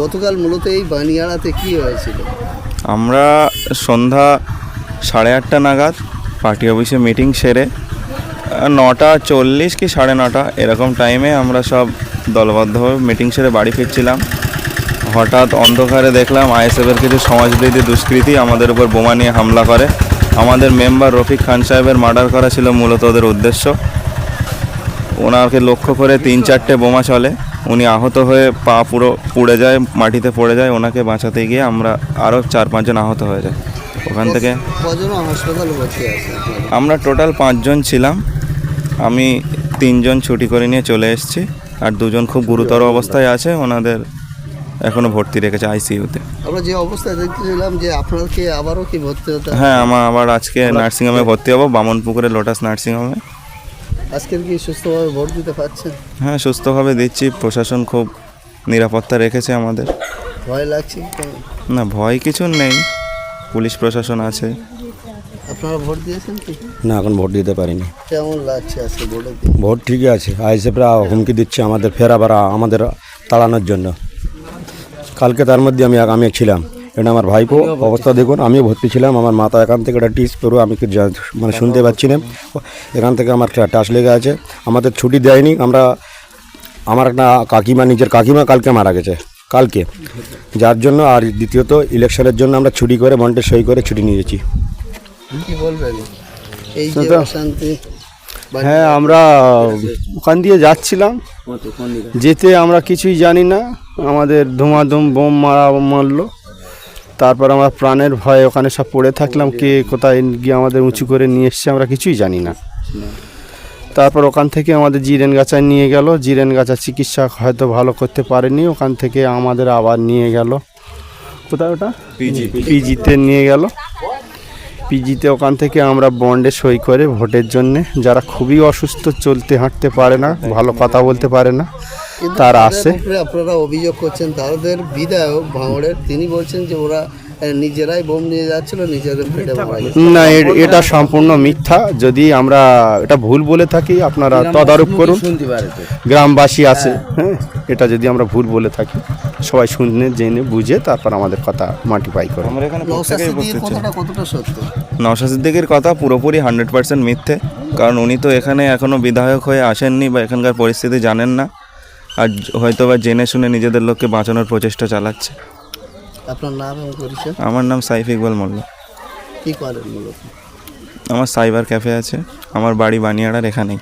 গতকাল মূলত এই বানিয়াড়াতে কি হয়েছিল? আমরা সন্ধ্যা সাড়ে আটটা নাগাদ পার্টি অফিসে মিটিং সেরে নটা চল্লিশ কি সাড়ে নটা এরকম টাইমে আমরা সব দলবদ্ধভাবে মিটিং সেরে বাড়ি ফিরছিলাম। হঠাৎ অন্ধকারে দেখলাম আইএসএফের কিছু সমাজবিরোধী দুষ্কৃতী আমাদের উপর বোমা নিয়ে হামলা করে। আমাদের মেম্বার রফিক খান সাহেবের মার্ডার করা ছিল মূলত ওদের উদ্দেশ্য। ওনাকে লক্ষ্য করে তিন চারটে বোমা চলে। উনি আহত হয়ে পা পুরো পুড়ে যায় মাটিতে পড়ে যায়। ওনাকে বাঁচাতে গিয়ে আমরা আরও চার পাঁচজন আহত হয়ে যায় ওখান থেকে? আমরা টোটাল পাঁচজন ছিলাম। আমি তিনজন ছুটি করে নিয়ে চলে এসেছি। আর দুজন খুব গুরুতর অবস্থায় আছে ওনাদের এখনও ভর্তি রেখেছে আইসিইউতে আমরা যে অবস্থায় দেখতেছিলাম যে আবারও কি ভর্তি হতে হ্যাঁ আমার আবার আজকে নার্সিংহোমে ভর্তি হব বামনপুকুরে লোটাস নার্সিংহোমে। আজকের কি সুস্থভাবে ভোট দিতে পারছেন? হ্যাঁ সুস্থভাবে দিচ্ছি। প্রশাসন খুব নিরাপত্তা রেখেছে আমাদের। ভয় লাগছে না ভয় কিছু নেই। পুলিশ প্রশাসন আছে। আপনারা ভোট দিয়েছেন কি? না এখন ভোট দিতে পারিনি। কেমন লাগছে আজকে ভোটে? দিয়ে ভোট ঠিকই আছে। আইসেফরা হুমকি দিচ্ছে আমাদের ফেরা বারা আমাদের তাড়ানোর জন্য। কালকে তার মধ্যে আমি আমি ছিলাম। এটা আমার ভাইপো। অবস্থা দেখুন আমিও ভর্তি ছিলাম। আমার মাথা এখান থেকে একটা টিস পেরো আমি মানে শুনতে পাচ্ছি না। এখান থেকে আমার একটা টাচ লেগে আছে। আমাদের ছুটি দেয়নি আমরা আমার একটা কাকিমা নিজের কাকিমা কালকে মারা গেছে কালকে। যার জন্য আর দ্বিতীয়ত ইলেকশনের জন্য আমরা ছুটি করে মন্টে সই করে ছুটি নিয়েছি হ্যাঁ আমরা ওখান দিয়ে যাচ্ছিলাম। যেতে আমরা কিছুই জানি না। আমাদের ধুমাধুম বোম মারা মারলো। তারপর আমরা প্রাণের ভয়ে ওখানে সব পড়ে থাকলাম কে কোথায় গিয়ে আমাদের উঁচু করে নিয়ে এসছে আমরা কিছুই জানি না। তারপর ওখান থেকে আমাদের জিরেন গাছায় নিয়ে গেল জিরেন গাছা চিকিৎসা হয়তো ভালো করতে পারেনি ওখান থেকে আমাদের আবার নিয়ে গেল। কোথায় ওটা? পিজি। পিজিতে নিয়ে গেল। পিজিতে ওখান থেকে আমরা বন্ডে সই করে ভোটের জন্যে যারা খুবই অসুস্থ চলতে হাঁটতে পারে না ভালো কথা বলতে পারে না তারা আসে আপনারা অভিযোগ করছেন তাদের বিধায়ক ভাঙড়ের তিনি বলছেন যে ওরা নিজেরাই বোম নিয়ে যাচ্ছিল নিজেদের না এটা সম্পূর্ণ মিথ্যা। যদি আমরা এটা ভুল বলে থাকি আপনারা তদারক করুন। গ্রামবাসী আছে হ্যাঁ? এটা যদি আমরা ভুল বলে থাকি সবাই শুনে জেনে বুঝে তারপর আমাদের কথা মাটিফাই করে। নওশাদ সিদ্দিকের কথা পুরোপুরি হান্ড্রেড পার্সেন্ট মিথ্যে কারণ উনি তো এখানে এখনও বিধায়ক হয়ে আসেননি বা এখানকার পরিস্থিতি জানেন না। আর হয়তো বা জেনে শুনে নিজেদের লোককে বাঁচানোর প্রচেষ্টা চালাচ্ছে। আপনার নাম এবং পরিচয়? আমার নাম সাইফ ইকবাল মোল্লা। কি করেন মূলত? আমার সাইবার ক্যাফে আছে। আমার বাড়ি বানিয়াড়ার এখানেই।